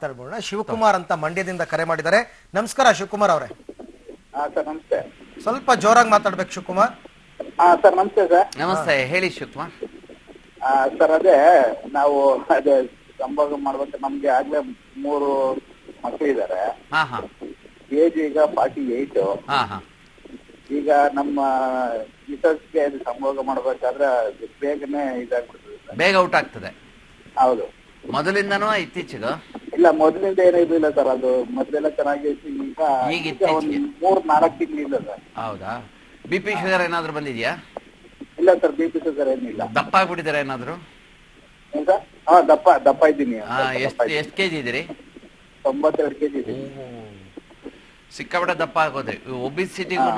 ಮಾತಾಡ್ಬೋಣ ಶಿವಕುಮಾರ್ ಅಂತ ಮಂಡ್ಯದಿಂದ ಕರೆ ಮಾಡಿದ್ದಾರೆ. ನಮಸ್ಕಾರ ಶಿವಕುಮಾರ್ ಅವರೇ. ಹಾ ಸರ್ ನಮಸ್ತೆ. ಸ್ವಲ್ಪ ಜೋರಾಗಿ ಮಾತಾಡ್ಬೇಕು ಶಿವಕುಮಾರ್. ಹಾ ಸರ್ ನಮಸ್ತೆ ಸರ್. ನಮಸ್ತೆ ಹೇಳಿ ಶಿವಕುಮಾರ್. ಆ, ಸರ್ ಅದೇ ನಾವು ಅದೇ ಸಂಭೋಗ ಮಾಡ್ಬೇಕು. ನಮ್ಗೆ ಆಗ್ಲೇ ಮೂರು ಮಕ್ಕಳಿದ್ದಾರೆ ಹಾ ಹಾ. ಏಜ್ ಈಗ ಫಾರ್ಟಿ ಏಟ್ ಹಾ ಹಾ. ಈಗ ನಮ್ಮ ಮಿಸಸ್ಗೆ ಸಂಭೋಗ ಮಾಡ್ಬೇಕಾದ್ರೆ ಅದು ಬೇಗನೆ ಇದಾಗ್ಬಿಡ್ತದೆ ಸರ್. ಬೇಗ ಔಟ್ ಆಗ್ತದೆ. ಹೌದು. ಮೊದಲಿಂದನೂ ಇತ್ತೀಚೆಗೆ? ಇಲ್ಲ ಮೊದಲಿಂದ ಏನೂ ಇರ್ಲಿಲ್ಲ ಸರ್ ಅದು ಮೊದಲೆಲ್ಲ ಚೆನ್ನಾಗಿತ್ತು ಈಗ ಮೂರ್ ನಾಲ್ಕು ತಿಂಗಳಿಂದ ಸರ್. ಹೌದಾ? ಬಿ ಪಿ ಶುಗರ್ ಏನಾದ್ರು ಬಂದಿದ್ಯಾ? ಇಲ್ಲ ಸರ್ ಬಿ ಪಿ ಶುಗರ್ ಏನಿಲ್ಲ. ದಪ್ಪ ಆಗ್ಬಿಟ್ಟಿದಾರೆ ಏನಾದ್ರು? ಏನ್ ಸರ್? ಹಾ ದಪ್ಪ ದಪ್ಪ ಇದ್ದೀನಿ. ಹಾ ಎಷ್ಟು ಎಷ್ಟು ಕೆಜಿ ಇದ್ದೀರಿ? ತೊಂಬತ್ತೆರಡು ಕೆಜಿ ಇದ್ದೀನಿ. ಸಿಕ್ಕಾಪಟ್ಟೆ ದಪ್ಪ ಆಗೋದ್ರಿ ಒಬಿಸಿಟಿಗೂ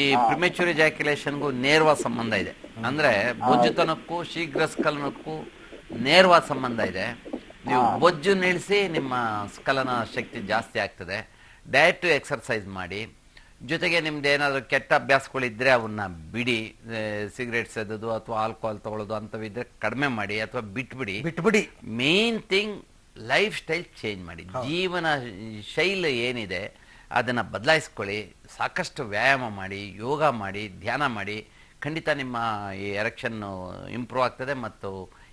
ಈ ಪ್ರಿಮೆಚುರಿ ಜಾಕ್ಯುಲೇಷನ್ಗೂ ನೇರವಾದ ಸಂಬಂಧ ಇದೆ. ಅಂದ್ರೆ ಬೊಜ್ಜುತನಕ್ಕೂ ಶೀಘ್ರ ಸ್ಖಲನಕ್ಕೂ ನೇರವಾದ ಸಂಬಂಧ ಇದೆ. ನೀವು ಬೊಜ್ಜು ನಿಲ್ಲಿಸಿ ನಿಮ್ಮ ಸ್ಕಲನ ಶಕ್ತಿ ಜಾಸ್ತಿ ಆಗ್ತದೆ. ಡಯಟ್ ಎಕ್ಸರ್ಸೈಸ್ ಮಾಡಿ. ಜೊತೆಗೆ ನಿಮ್ದು ಏನಾದರೂ ಕೆಟ್ಟ ಅಭ್ಯಾಸಗಳಿದ್ರೆ ಅವನ್ನ ಬಿಡಿ. ಸಿಗರೇಟ್ ಸೇದೋದು ಅಥವಾ ಆಲ್ಕೋಹಾಲ್ ತಗೊಳ್ಳೋದು ಅಂಥವಿದ್ರೆ ಕಡಿಮೆ ಮಾಡಿ ಅಥವಾ ಬಿಟ್ಬಿಡಿ. ಬಿಟ್ಬಿಡಿ. Main thing lifestyle change ಮಾಡಿ ಜೀವನ ಶೈಲಿ ಏನಿದೆ ಅದನ್ನು ಬದಲಾಯಿಸ್ಕೊಳ್ಳಿ. ಸಾಕಷ್ಟು ವ್ಯಾಯಾಮ ಮಾಡಿ ಯೋಗ ಮಾಡಿ ಧ್ಯಾನ ಮಾಡಿ. ಖಂಡಿತ ನಿಮ್ಮ ಈ ಎರೆಕ್ಷನ್ ಇಂಪ್ರೂವ್ ಆಗ್ತದೆ ಮತ್ತು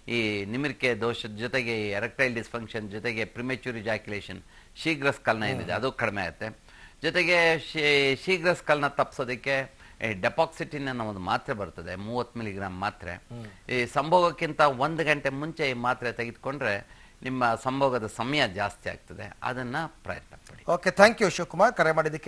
ಈ ನಿಮಿರಿಕೆ ದೋಷದ ಜೊತೆಗೆ ಎರೆಕ್ಟೈಲ್ ಡಿಸ್ಫಂಕ್ಷನ್ ಜೊತೆಗೆ ಪ್ರಿಮೆಚೂರಿ ಜಾಕ್ಯುಲೇಷನ್ ಶೀಘ್ರ ಸ್ಕಲ್ನ ಏನಿದೆ ಅದು ಕಡಿಮೆ ಆಗುತ್ತೆ. ಜೊತೆಗೆ ಶೀ- ಶೀಘ್ರ ಸ್ಕಲ್ನ ತಪ್ಪಿಸೋದಕ್ಕೆ ಡೆಪಾಕ್ಸಿಟಿನ್ ಅನ್ನೋ ಒಂದು ಮಾತ್ರೆ ಬರ್ತದೆ ಮೂವತ್ತು ಮಿಲಿಗ್ರಾಮ್ ಮಾತ್ರೆ. ಈ ಸಂಭೋಗಕ್ಕಿಂತ ಒಂದು ಗಂಟೆ ಮುಂಚೆ ಈ ಮಾತ್ರೆ ತೆಗೆದುಕೊಂಡ್ರೆ ನಿಮ್ಮ ಸಂಭೋಗದ ಸಮಯ ಜಾಸ್ತಿ ಆಗ್ತದೆ. ಅದನ್ನ ಪ್ರಯತ್ನ ಪಡಿ. Okay thank you Shivakumar. ಕರೆ ಮಾಡಿದ್ದಕ್ಕೆ